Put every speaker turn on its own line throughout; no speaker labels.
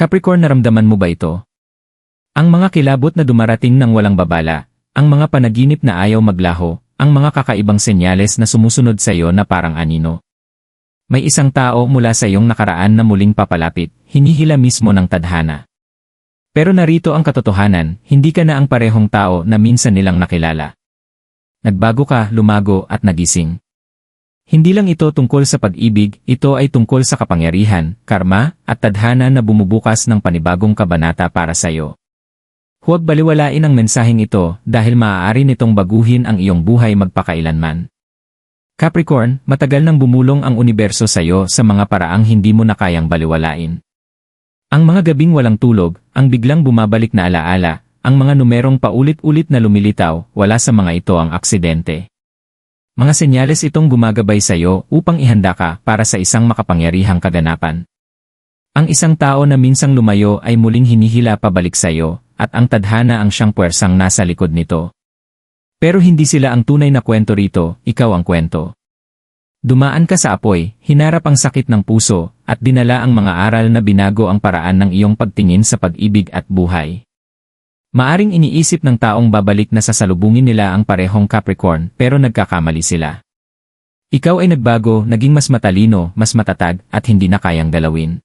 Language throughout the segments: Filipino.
Capricorn naramdaman mo ba ito? Ang mga kilabot na dumarating ng walang babala, ang mga panaginip na ayaw maglaho, ang mga kakaibang senyales na sumusunod sa iyo na parang anino. May isang tao mula sa iyong nakaraan na muling papalapit, hinihila mismo ng tadhana. Pero narito ang katotohanan, hindi ka na ang parehong tao na minsan nilang nakilala. Nagbago ka, lumago at nagising. Hindi lang ito tungkol sa pag-ibig, ito ay tungkol sa kapangyarihan, karma, at tadhana na bumubukas ng panibagong kabanata para sa iyo. Huwag baliwalain ang mensaheng ito dahil maaari nitong baguhin ang iyong buhay magpakailanman. Capricorn, matagal nang bumulong ang universo sa iyo sa mga paraang hindi mo na kayang baliwalain. Ang mga gabing walang tulog, ang biglang bumabalik na alaala, ang mga numerong paulit-ulit na lumilitaw, wala sa mga ito ang aksidente. Mga senyales itong gumagabay sa iyo upang ihanda ka para sa isang makapangyarihang kaganapan. Ang isang tao na minsang lumayo ay muling hinihila pabalik sa iyo, at ang tadhana ang siyang puwersang nasa likod nito. Pero hindi sila ang tunay na kwento rito, ikaw ang kwento. Dumaan ka sa apoy, hinarap ang sakit ng puso, at dinala ang mga aral na binago ang paraan ng iyong pagtingin sa pag-ibig at buhay. Maaring iniisip ng taong babalik na sasalubungin nila ang parehong Capricorn pero nagkakamali sila. Ikaw ay nagbago, naging mas matalino, mas matatag, at hindi na kayang galawin.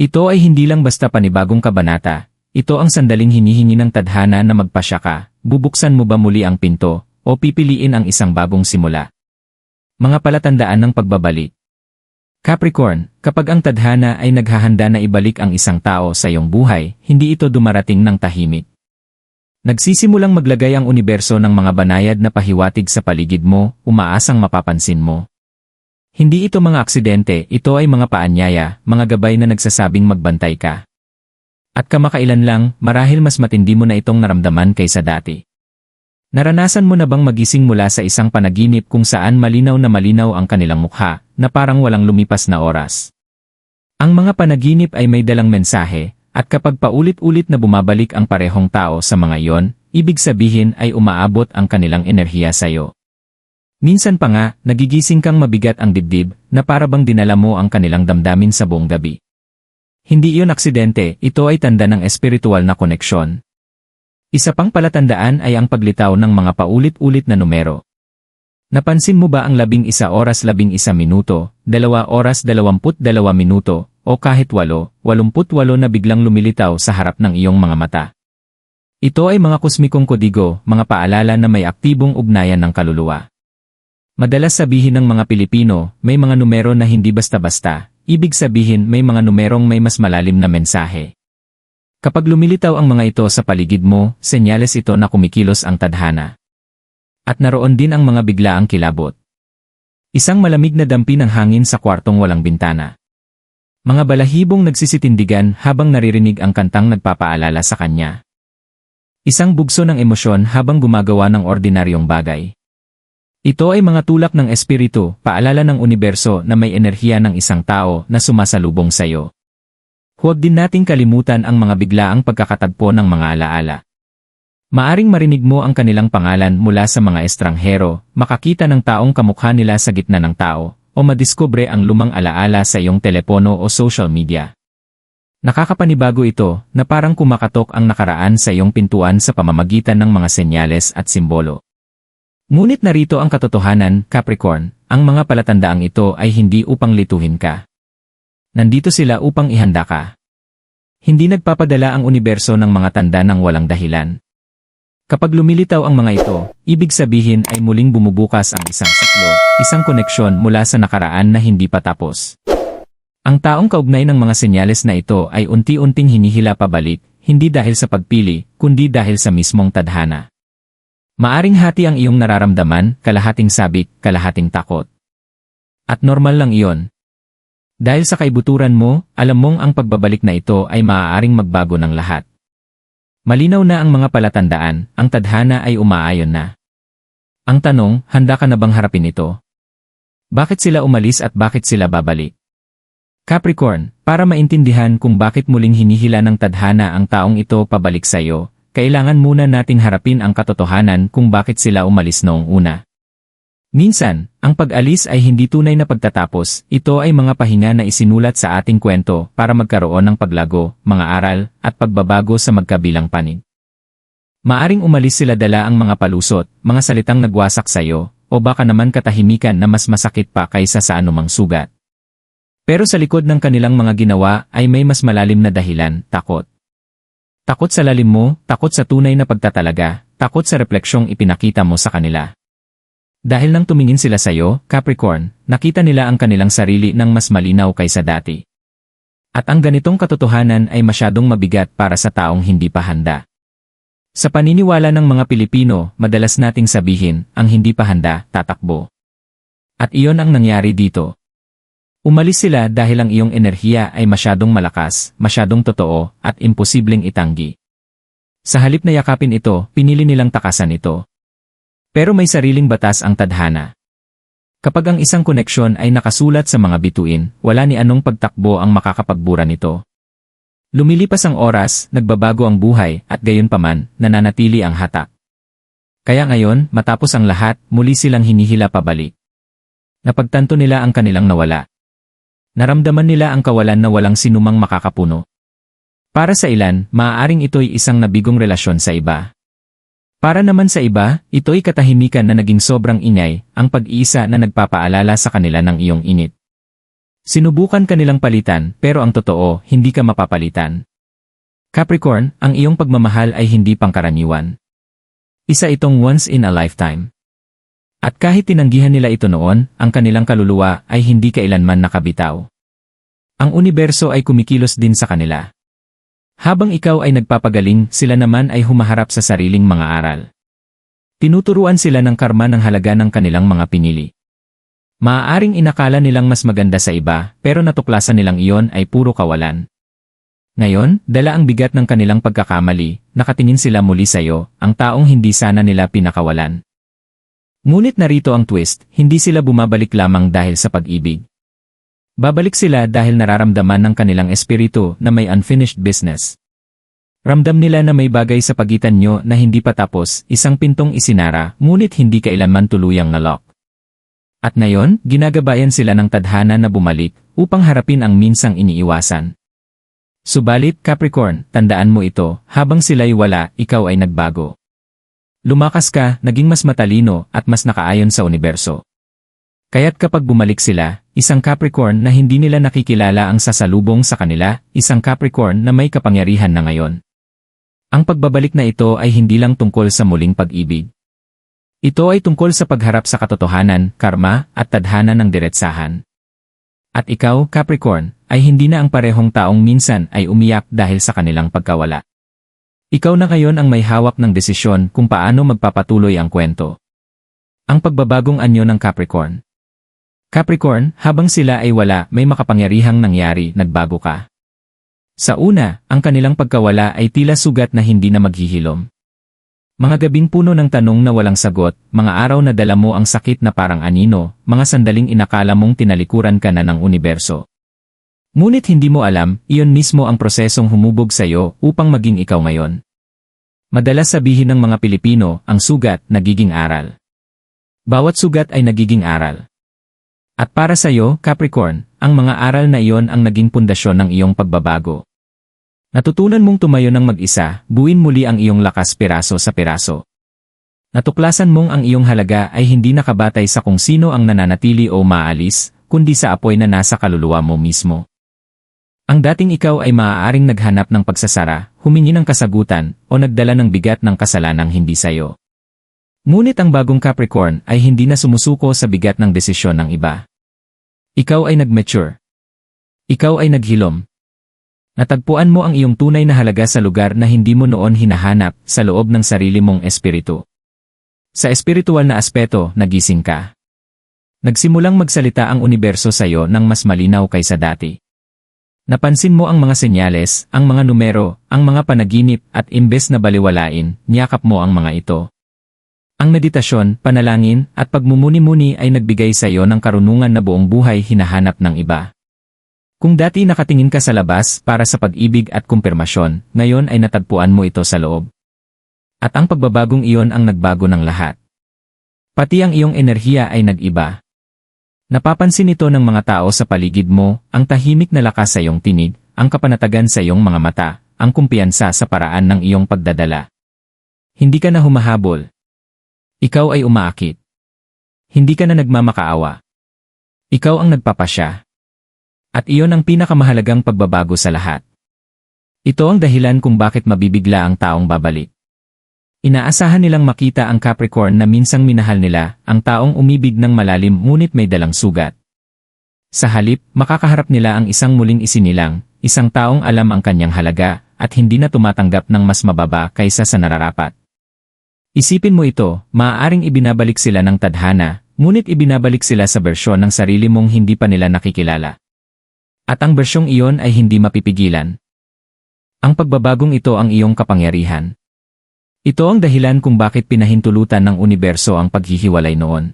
Ito ay hindi lang basta panibagong kabanata, ito ang sandaling hinihingi ng tadhana na magpasya ka, bubuksan mo ba muli ang pinto, o pipiliin ang isang bagong simula. Mga palatandaan ng pagbabalik. Capricorn, kapag ang tadhana ay naghahanda na ibalik ang isang tao sa iyong buhay, hindi ito dumarating ng tahimik. Nagsisimulang maglagay ang universo ng mga banayad na pahiwatig sa paligid mo, umaasang mapapansin mo. Hindi ito mga aksidente, ito ay mga paanyaya, mga gabay na nagsasabing magbantay ka. At kamakailan lang, marahil mas matindi mo na itong naramdaman kaysa dati. Naranasan mo na bang magising mula sa isang panaginip kung saan malinaw na malinaw ang kanilang mukha, na parang walang lumipas na oras? Ang mga panaginip ay may dalang mensahe, at kapag paulit-ulit na bumabalik ang parehong tao sa mga iyon, ibig sabihin ay umaabot ang kanilang enerhiya sa iyo. Minsan pa nga, nagigising kang mabigat ang dibdib, na para bang dinala mo ang kanilang damdamin sa buong gabi. Hindi iyon aksidente, ito ay tanda ng espiritual na koneksyon. Isa pang palatandaan ay ang paglitaw ng mga paulit-ulit na numero. Napansin mo ba ang labing isa oras labing isa minuto, dalawa oras dalawamput dalawa minuto, o kahit walo, walumput walo na biglang lumilitaw sa harap ng iyong mga mata? Ito ay mga kosmikong kodigo, mga paalala na may aktibong ugnayan ng kaluluwa. Madalas sabihin ng mga Pilipino, may mga numero na hindi basta-basta, ibig sabihin may mga numerong may mas malalim na mensahe. Kapag lumilitaw ang mga ito sa paligid mo, senyales ito na kumikilos ang tadhana. At naroon din ang mga biglaang kilabot. Isang malamig na dampi ng hangin sa kwartong walang bintana. Mga balahibong nagsisitindigan habang naririnig ang kantang nagpapaalala sa kanya. Isang bugso ng emosyon habang gumagawa ng ordinaryong bagay. Ito ay mga tulak ng espiritu, paalala ng universo na may enerhiya ng isang tao na sumasalubong sa iyo. Huwag din nating kalimutan ang mga biglaang pagkakatagpo ng mga alaala. Maaring marinig mo ang kanilang pangalan mula sa mga estranghero, makakita ng taong kamukha nila sa gitna ng tao, o madiskubre ang lumang alaala sa iyong telepono o social media. Nakakapanibago ito na parang kumakatok ang nakaraan sa iyong pintuan sa pamamagitan ng mga senyales at simbolo. Ngunit narito ang katotohanan, Capricorn, ang mga palatandaang ito ay hindi upang lituhin ka. Nandito sila upang ihanda ka. Hindi nagpapadala ang universo ng mga tanda ng walang dahilan. Kapag lumilitaw ang mga ito, ibig sabihin ay muling bumubukas ang isang siklo, isang koneksyon mula sa nakaraan na hindi pa tapos. Ang taong kaugnay ng mga senyales na ito ay unti-unting hinihila pabalik, hindi dahil sa pagpili, kundi dahil sa mismong tadhana. Maaring hati ang iyong nararamdaman, kalahating sabik, kalahating takot. At normal lang iyon. Dahil sa kaibuturan mo, alam mong ang pagbabalik na ito ay maaaring magbago ng lahat. Malinaw na ang mga palatandaan, ang tadhana ay umaayon na. Ang tanong, handa ka na bang harapin ito? Bakit sila umalis at bakit sila babalik? Capricorn, para maintindihan kung bakit muling hinihila ng tadhana ang taong ito pabalik sa iyo, kailangan muna nating harapin ang katotohanan kung bakit sila umalis noong una. Minsan, Ang pag-alis ay hindi tunay na pagtatapos, ito ay mga pahinga na isinulat sa ating kwento para magkaroon ng paglago, mga aral, at pagbabago sa magkabilang panig. Maaring umalis sila dala ang mga palusot, mga salitang nagwasak sa iyo, o baka naman katahimikan na mas masakit pa kaysa sa anumang sugat. Pero sa likod ng kanilang mga ginawa ay may mas malalim na dahilan, takot. Takot sa lalim mo, takot sa tunay na pagtatalaga, takot sa refleksyong ipinakita mo sa kanila. Dahil nang tumingin sila sa iyo, Capricorn, nakita nila ang kanilang sarili ng mas malinaw kaysa dati. At ang ganitong katotohanan ay masyadong mabigat para sa taong hindi pa handa. Sa paniniwala ng mga Pilipino, madalas nating sabihin, ang hindi pa handa, tatakbo. At iyon ang nangyari dito. Umalis sila dahil ang iyong enerhiya ay masyadong malakas, masyadong totoo, at imposibleng itanggi. Sa halip na yakapin ito, pinili nilang takasan ito. Pero may sariling batas ang tadhana. Kapag ang isang koneksyon ay nakasulat sa mga bituin, wala ni anong pagtakbo ang makakapagbura nito. Lumilipas ang oras, nagbabago ang buhay, at gayon paman, nananatili ang hatak. Kaya ngayon, matapos ang lahat, muli silang hinihila pabalik. Napagtanto nila ang kanilang nawala. Naramdaman nila ang kawalan na walang sinumang makakapuno. Para sa ilan, maaaring ito'y isang nabigong relasyon sa iba. Para naman sa iba, ito'y katahimikan na naging sobrang ingay, ang pag-iisa na nagpapaalala sa kanila ng iyong init. Sinubukan kanilang palitan, pero ang totoo, hindi ka mapapalitan. Capricorn, ang iyong pagmamahal ay hindi pangkaraniwan. Isa itong once in a lifetime. At kahit tinanggihan nila ito noon, ang kanilang kaluluwa ay hindi kailanman nakabitaw. Ang universo ay kumikilos din sa kanila. Habang ikaw ay nagpapagaling, sila naman ay humaharap sa sariling mga aral. Tinuturuan sila ng karma ng halaga ng kanilang mga pinili. Maaaring inakala nilang mas maganda sa iba, pero natuklasan nilang iyon ay puro kawalan. Ngayon, dala ang bigat ng kanilang pagkakamali, nakatingin sila muli sa iyo, ang taong hindi sana nila pinakawalan. Ngunit narito ang twist, hindi sila bumabalik lamang dahil sa pag-ibig. Babalik sila dahil nararamdaman ng kanilang espiritu na may unfinished business. Ramdam nila na may bagay sa pagitan nyo na hindi pa tapos, isang pintong isinara, ngunit hindi kailanman tuluyang nalock. At ngayon, ginagabayan sila ng tadhana na bumalik upang harapin ang minsang iniiwasan. Subalit, Capricorn, tandaan mo ito, habang sila'y wala, ikaw ay nagbago. Lumakas ka, naging mas matalino at mas nakaayon sa universo. Kaya't kapag bumalik sila, isang Capricorn na hindi nila nakikilala ang sasalubong sa kanila, isang Capricorn na may kapangyarihan na ngayon. Ang pagbabalik na ito ay hindi lang tungkol sa muling pag-ibig. Ito ay tungkol sa pagharap sa katotohanan, karma, at tadhana ng diretsahan. At ikaw, Capricorn, ay hindi na ang parehong taong minsan ay umiyak dahil sa kanilang pagkawala. Ikaw na ngayon ang may hawak ng desisyon kung paano magpapatuloy ang kwento. Ang pagbabagong anyo ng Capricorn. Capricorn, habang sila ay wala, may makapangyarihang nangyari, nagbago ka. Sa una, ang kanilang pagkawala ay tila sugat na hindi na maghihilom. Mga gabing puno ng tanong na walang sagot, mga araw na dala mo ang sakit na parang anino, mga sandaling inakala mong tinalikuran ka na ng universo. Ngunit hindi mo alam, iyon mismo ang prosesong humubog sa iyo upang maging ikaw ngayon. Madalas sabihin ng mga Pilipino, ang sugat, nagiging aral. Bawat sugat ay nagiging aral. At para sa iyo, Capricorn, ang mga aral na iyon ang naging pundasyon ng iyong pagbabago. Natutunan mong tumayo ng mag-isa, buuin muli ang iyong lakas piraso sa piraso. Natuklasan mong ang iyong halaga ay hindi nakabatay sa kung sino ang nananatili o maalis, kundi sa apoy na nasa kaluluwa mo mismo. Ang dating ikaw ay maaaring naghanap ng pagsasara, humingi ng kasagutan, o nagdala ng bigat ng kasalanang hindi sayo. Ngunit ang bagong Capricorn ay hindi na sumusuko sa bigat ng desisyon ng iba. Ikaw ay nag-mature. Ikaw ay naghilom. Natagpuan mo ang iyong tunay na halaga sa lugar na hindi mo noon hinahanap sa loob ng sarili mong espiritu. Sa espiritual na aspeto, nagising ka. Nagsimulang magsalita ang universo sa iyo ng mas malinaw kaysa dati. Napansin mo ang mga senyales, ang mga numero, ang mga panaginip at imbes na baliwalain, niyakap mo ang mga ito. Ang meditasyon, panalangin, at pagmumuni-muni ay nagbigay sa iyo ng karunungan na buong buhay hinahanap ng iba. Kung dati nakatingin ka sa labas para sa pag-ibig at kumpirmasyon, ngayon ay natagpuan mo ito sa loob. At ang pagbabagong iyon ang nagbago ng lahat. Pati ang iyong enerhiya ay nag-iba. Napapansin ito ng mga tao sa paligid mo, ang tahimik na lakas sa iyong tinig, ang kapanatagan sa iyong mga mata, ang kumpiyansa sa paraan ng iyong pagdadala. Hindi ka na humahabol. Ikaw ay umaakit. Hindi ka na nagmamakaawa. Ikaw ang nagpapasya. At iyon ang pinakamahalagang pagbabago sa lahat. Ito ang dahilan kung bakit mabibigla ang taong babalik. Inaasahan nilang makita ang Capricorn na minsang minahal nila, ang taong umibig ng malalim ngunit may dalang sugat. Sa halip, makakaharap nila ang isang muling isinilang, isang taong alam ang kanyang halaga, at hindi na tumatanggap ng mas mababa kaysa sa nararapat. Isipin mo ito, maaaring ibinabalik sila ng tadhana, ngunit ibinabalik sila sa bersyon ng sarili mong hindi pa nila nakikilala. At ang bersyong iyon ay hindi mapipigilan. Ang pagbabagong ito ang iyong kapangyarihan. Ito ang dahilan kung bakit pinahintulutan ng universo ang paghihiwalay noon.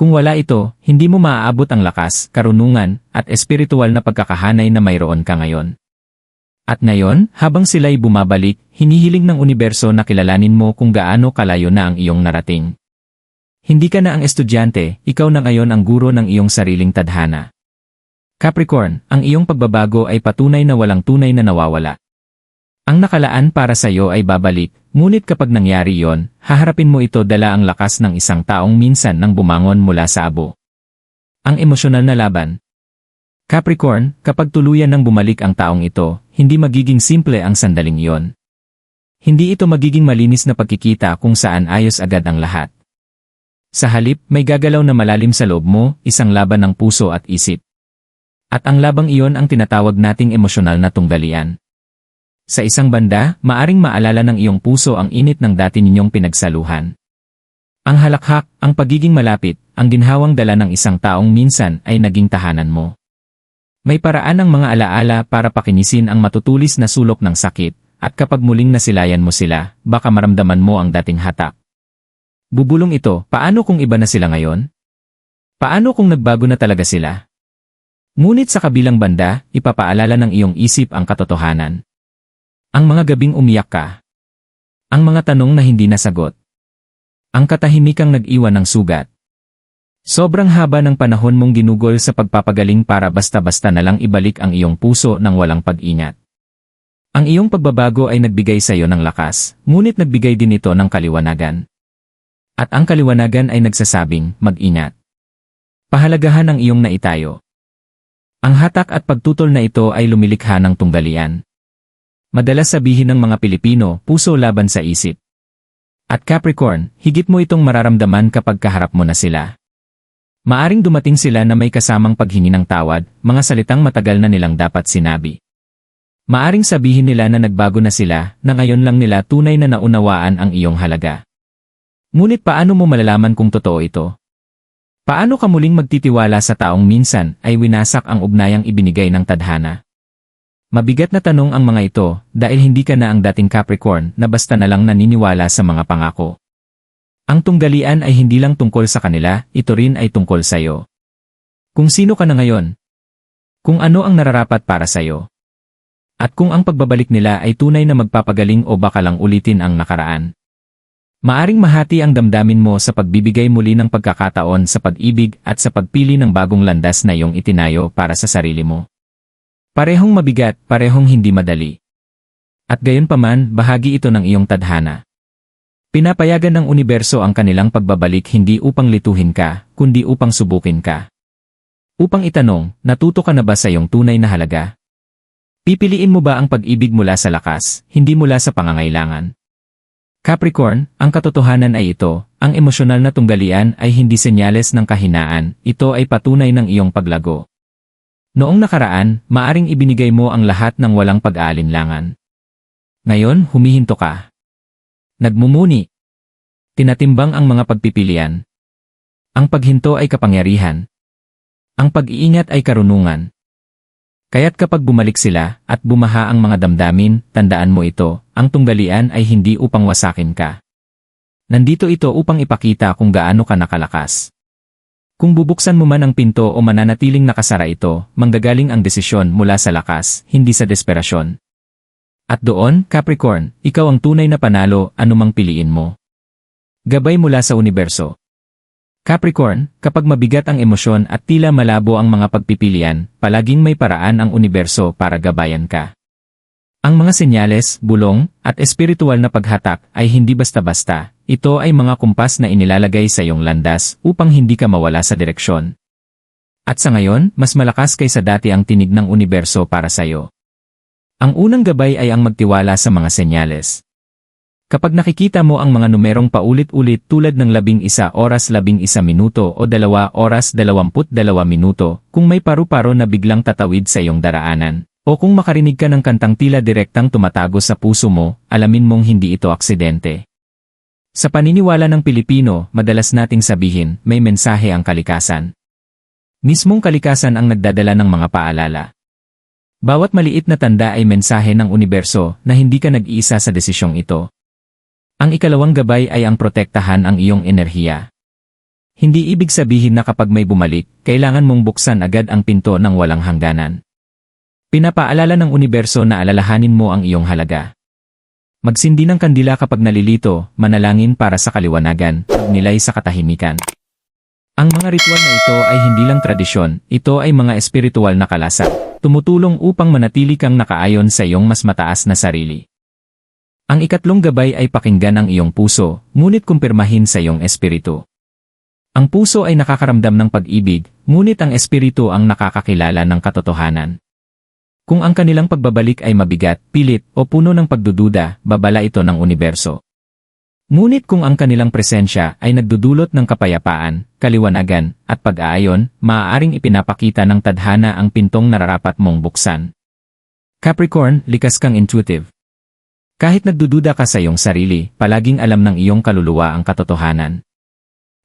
Kung wala ito, hindi mo maaabot ang lakas, karunungan, at espiritual na pagkakahanay na mayroon ka ngayon. At ngayon, habang sila'y bumabalik, hinihiling ng universo na kilalanin mo kung gaano kalayo na ang iyong narating. Hindi ka na ang estudyante, ikaw na ngayon ang guro ng iyong sariling tadhana. Capricorn, ang iyong pagbabago ay patunay na walang tunay na nawawala. Ang nakalaan para sa iyo ay babalik, ngunit kapag nangyari yon, haharapin mo ito dala ang lakas ng isang taong minsan nang bumangon mula sa abo. Ang emosyonal na laban. Capricorn, kapag tuluyan nang bumalik ang taong ito, hindi magiging simple ang sandaling iyon. Hindi ito magiging malinis na pagkikita kung saan ayos agad ang lahat. Sa halip, may gagalaw na malalim sa loob mo, isang laban ng puso at isip. At ang labang iyon ang tinatawag nating emosyonal na tunggalian. Sa isang banda, maaring maalala ng iyong puso ang init ng dati ninyong pinagsaluhan. Ang halakhak, ang pagiging malapit, ang ginhawang dala ng isang taong minsan ay naging tahanan mo. May paraan ng mga alaala para pakinisin ang matutulis na sulok ng sakit, at kapag muling nasilayan mo sila, baka maramdaman mo ang dating hatak. Bubulong ito, paano kung iba na sila ngayon? Paano kung nagbago na talaga sila? Ngunit sa kabilang banda, ipapaalala ng iyong isip ang katotohanan. Ang mga gabing umiyak ka. Ang mga tanong na hindi nasagot. Ang katahimikang nag-iwan ng sugat. Sobrang haba ng panahon mong ginugol sa pagpapagaling para basta-basta na lang ibalik ang iyong puso ng walang pag-ingat. Ang iyong pagbabago ay nagbigay sa iyo ng lakas, ngunit nagbigay din ito ng kaliwanagan. At ang kaliwanagan ay nagsasabing, mag-ingat. Pahalagahan ang iyong naitayo. Ang hatak at pagtutol na ito ay lumilikha ng tunggalian. Madalas sabihin ng mga Pilipino, puso laban sa isip. At Capricorn, higit mo itong mararamdaman kapag kaharap mo na sila. Maaring dumating sila na may kasamang paghingi ng tawad, mga salitang matagal na nilang dapat sinabi. Maaring sabihin nila na nagbago na sila, na ngayon lang nila tunay na naunawaan ang iyong halaga. Ngunit paano mo malalaman kung totoo ito? Paano ka muling magtitiwala sa taong minsan ay winasak ang ugnayang ibinigay ng tadhana? Mabigat na tanong ang mga ito dahil hindi ka na ang dating Capricorn na basta na lang naniniwala sa mga pangako. Ang tunggalian ay hindi lang tungkol sa kanila, ito rin ay tungkol sa iyo. Kung sino ka na ngayon. Kung ano ang nararapat para sa iyo. At kung ang pagbabalik nila ay tunay na magpapagaling o baka lang ulitin ang nakaraan. Maaring mahati ang damdamin mo sa pagbibigay muli ng pagkakataon sa pag-ibig at sa pagpili ng bagong landas na iyong itinayo para sa sarili mo. Parehong mabigat, parehong hindi madali. At gayon paman, bahagi ito ng iyong tadhana. Pinapayagan ng universo ang kanilang pagbabalik hindi upang lituhin ka, kundi upang subukin ka. Upang itanong, natuto ka na ba sa iyong tunay na halaga? Pipiliin mo ba ang pag-ibig mula sa lakas, hindi mula sa pangangailangan? Capricorn, ang katotohanan ay ito, ang emosyonal na tunggalian ay hindi senyales ng kahinaan, ito ay patunay ng iyong paglago. Noong nakaraan, maaring ibinigay mo ang lahat ng walang pag-aalinlangan. Ngayon, humihinto ka. Nagmumuni. Tinatimbang ang mga pagpipilian. Ang paghinto ay kapangyarihan. Ang pag-iingat ay karunungan. Kaya't kapag bumalik sila at bumaha ang mga damdamin, tandaan mo ito, ang tunggalian ay hindi upang wasakin ka. Nandito ito upang ipakita kung gaano ka nakalakas. Kung bubuksan mo man ang pinto o mananatiling nakasara ito, manggagaling ang desisyon mula sa lakas, hindi sa desperasyon. At doon, Capricorn, ikaw ang tunay na panalo anumang piliin mo. Gabay mula sa universo. Capricorn, kapag mabigat ang emosyon at tila malabo ang mga pagpipilian, palaging may paraan ang universo para gabayan ka. Ang mga senyales, bulong, at espiritual na paghatak ay hindi basta-basta, ito ay mga kumpas na inilalagay sa iyong landas upang hindi ka mawala sa direksyon. At sa ngayon, mas malakas kaysa dati ang tinig ng universo para sa iyo. Ang unang gabay ay ang magtiwala sa mga senyales. Kapag nakikita mo ang mga numerong paulit-ulit tulad ng labing isa oras labing isa minuto o dalawa oras dalawamput dalawa minuto, kung may paru-paro na biglang tatawid sa iyong daraanan, o kung makarinig ka ng kantang tila direktang tumatago sa puso mo, alamin mong hindi ito aksidente. Sa paniniwala ng Pilipino, madalas nating sabihin, may mensahe ang kalikasan. Mismong kalikasan ang nagdadala ng mga paalala. Bawat maliit na tanda ay mensahe ng universo na hindi ka nag-iisa sa desisyong ito. Ang ikalawang gabay ay ang protektahan ang iyong enerhiya. Hindi ibig sabihin na kapag may bumalik, kailangan mong buksan agad ang pinto ng walang hangganan. Pinapaalala ng universo na alalahanin mo ang iyong halaga. Magsindi ng kandila kapag nalilito, manalangin para sa kaliwanagan, nilay sa katahimikan. Ang mga ritual na ito ay hindi lang tradisyon, ito ay mga espiritual na kalasa, tumutulong upang manatili kang nakaayon sa iyong mas mataas na sarili. Ang ikatlong gabay ay pakinggan ang iyong puso, ngunit kumpirmahin sa iyong espiritu. Ang puso ay nakakaramdam ng pag-ibig, ngunit ang espiritu ang nakakakilala ng katotohanan. Kung ang kanilang pagbabalik ay mabigat, pilit, o puno ng pagdududa, babala ito ng universo. Ngunit kung ang kanilang presensya ay nagdudulot ng kapayapaan, kaliwanagan, at pag-aayon, maaaring ipinapakita ng tadhana ang pintong nararapat mong buksan. Capricorn, likas kang intuitive. Kahit nagdududa ka sa iyong sarili, palaging alam ng iyong kaluluwa ang katotohanan.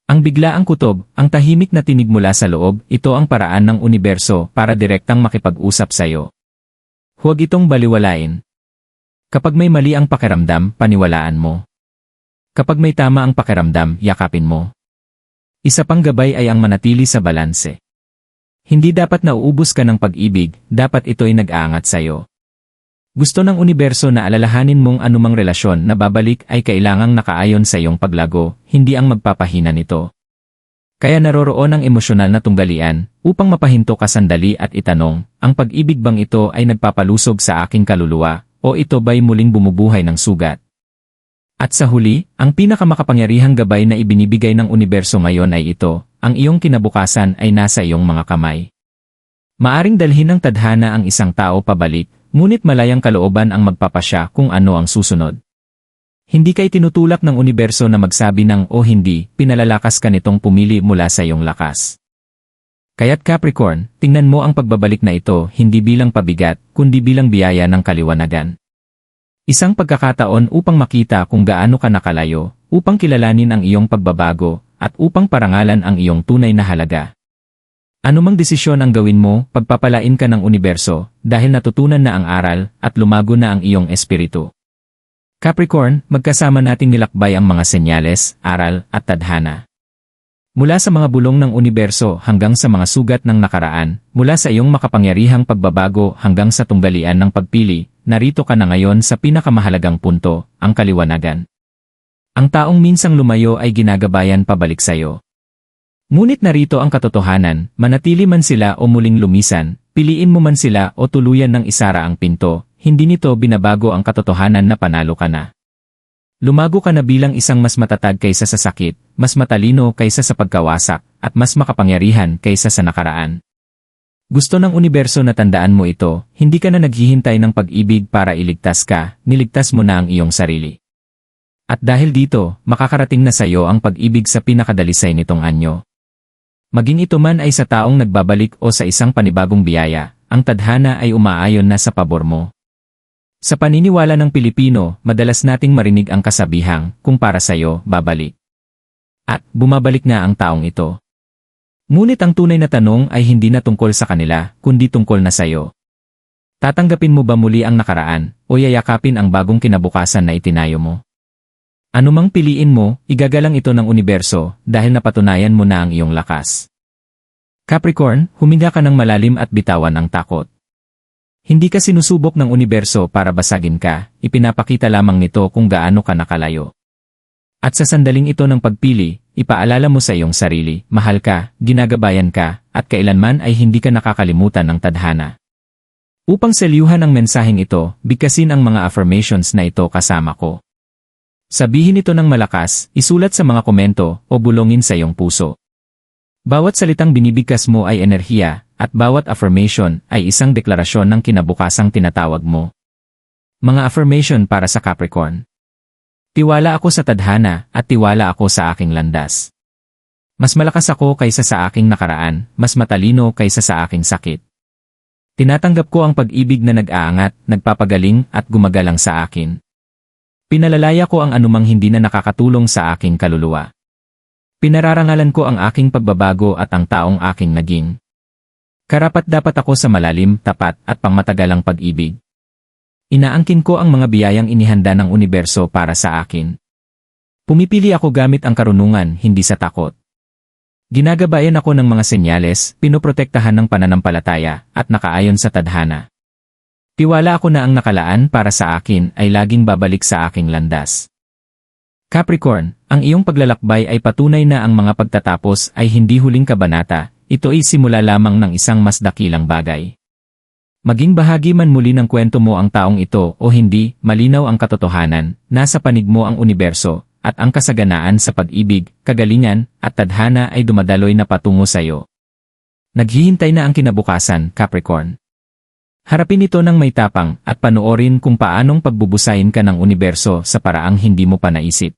Ang biglaang kutob, ang tahimik na tinig mula sa loob, ito ang paraan ng universo para direktang makipag-usap sa iyo. Huwag itong baliwalain. Kapag may mali ang pakiramdam, paniwalaan mo. Kapag may tama ang pakiramdam, yakapin mo. Isa pang gabay ay ang manatili sa balanse. Hindi dapat nauubos ka ng pag-ibig, dapat ito'y nag-aangat sa iyo. Gusto ng universo na alalahanin mong anumang relasyon na babalik ay kailangang nakaayon sa iyong paglago, hindi ang magpapahina nito. Kaya naroroon ang emosyonal na tunggalian, upang mapahinto ka sandali at itanong, ang pag-ibig bang ito ay nagpapalusog sa aking kaluluwa, o ito ba'y muling bumubuhay ng sugat? At sa huli, ang pinakamakapangyarihang gabay na ibinibigay ng universo ngayon ay ito, ang iyong kinabukasan ay nasa iyong mga kamay. Maaring dalhin ng tadhana ang isang tao pabalik, Ngunit malayang kalooban ang magpapasya kung ano ang susunod. Hindi kay tinutulak ng universo na magsabi ng o hindi, pinalalakas ka nitong pumili mula sa iyong lakas. Kaya't Capricorn, tingnan mo ang pagbabalik na ito hindi bilang pabigat, kundi bilang biyaya ng kaliwanagan. Isang pagkakataon upang makita kung gaano ka nakalayo, upang kilalanin ang iyong pagbabago, at upang parangalan ang iyong tunay na halaga. Anumang desisyon ang gawin mo, pagpapalain ka ng universo, dahil natutunan na ang aral, at lumago na ang iyong espiritu. Capricorn, magkasama nating nilakbay ang mga senyales, aral, at tadhana. Mula sa mga bulong ng universo hanggang sa mga sugat ng nakaraan, mula sa iyong makapangyarihang pagbabago hanggang sa tunggalian ng pagpili, narito ka na ngayon sa pinakamahalagang punto, ang kaliwanagan. Ang taong minsang lumayo ay ginagabayan pabalik sa iyo. Ngunit narito ang katotohanan, manatili man sila o muling lumisan, piliin mo man sila o tuluyan ng isara ang pinto, hindi nito binabago ang katotohanan na panalo ka na. Lumago ka na bilang isang mas matatag kaysa sa sakit, mas matalino kaysa sa pagkawasak, at mas makapangyarihan kaysa sa nakaraan. Gusto ng universo na tandaan mo ito, hindi ka na naghihintay ng pag-ibig para iligtas ka, niligtas mo na ang iyong sarili. At dahil dito, makakarating na sa iyo ang pag-ibig sa pinakadalisay nitong anyo. Maging ito man ay sa taong nagbabalik o sa isang panibagong biyaya, ang tadhana ay umaayon na sa pabor mo. Sa paniniwala ng Pilipino, madalas nating marinig ang kasabihang, kung para sa'yo, babalik. At, bumabalik na ang taong ito. Ngunit ang tunay na tanong ay hindi na tungkol sa kanila, kundi tungkol na sa'yo. Tatanggapin mo ba muli ang nakaraan, o yayakapin ang bagong kinabukasan na itinayo mo? Anumang piliin mo, igagalang ito ng universo dahil napatunayan mo na ang iyong lakas. Capricorn, huminga ka ng malalim at bitawan ang takot. Hindi ka sinusubok ng universo para basagin ka, ipinapakita lamang nito kung gaano ka nakalayo. At sa sandaling ito ng pagpili, ipaalala mo sa iyong sarili, mahal ka, ginagabayan ka, at kailanman ay hindi ka nakakalimutan ng tadhana. Upang selyuhan ang mensaheng ito, bigkasin ang mga affirmations na ito kasama ko. Sabihin ito ng malakas, isulat sa mga komento, o bulongin sa iyong puso. Bawat salitang binibigkas mo ay enerhiya, at bawat affirmation ay isang deklarasyon ng kinabukasang tinatawag mo. Mga affirmation para sa Capricorn. Tiwala ako sa tadhana at tiwala ako sa aking landas. Mas malakas ako kaysa sa aking nakaraan, mas matalino kaysa sa aking sakit. Tinatanggap ko ang pag-ibig na nag-aangat, nagpapagaling at gumagalang sa akin. Pinalalaya ko ang anumang hindi na nakakatulong sa aking kaluluwa. Pinararangalan ko ang aking pagbabago at ang taong aking naging. Karapat dapat ako sa malalim, tapat at pangmatagalang pag-ibig. Inaangkin ko ang mga biyayang inihanda ng universo para sa akin. Pumipili ako gamit ang karunungan, hindi sa takot. Ginagabayan ako ng mga senyales, pinoprotektahan ng pananampalataya, at nakaayon sa tadhana. Tiwala ako na ang nakalaan para sa akin ay laging babalik sa aking landas. Capricorn, ang iyong paglalakbay ay patunay na ang mga pagtatapos ay hindi huling kabanata, ito ay simula lamang ng isang mas dakilang bagay. Maging bahagi man muli ng kwento mo ang taong ito o hindi, malinaw ang katotohanan, nasa panig mo ang universo, at ang kasaganaan sa pag-ibig, kagalingan, at tadhana ay dumadaloy na patungo sa iyo. Naghihintay na ang kinabukasan, Capricorn. Harapin ito ng may tapang at panoorin kung paanong pagbubusayin ka ng universo sa paraang hindi mo pa naisip.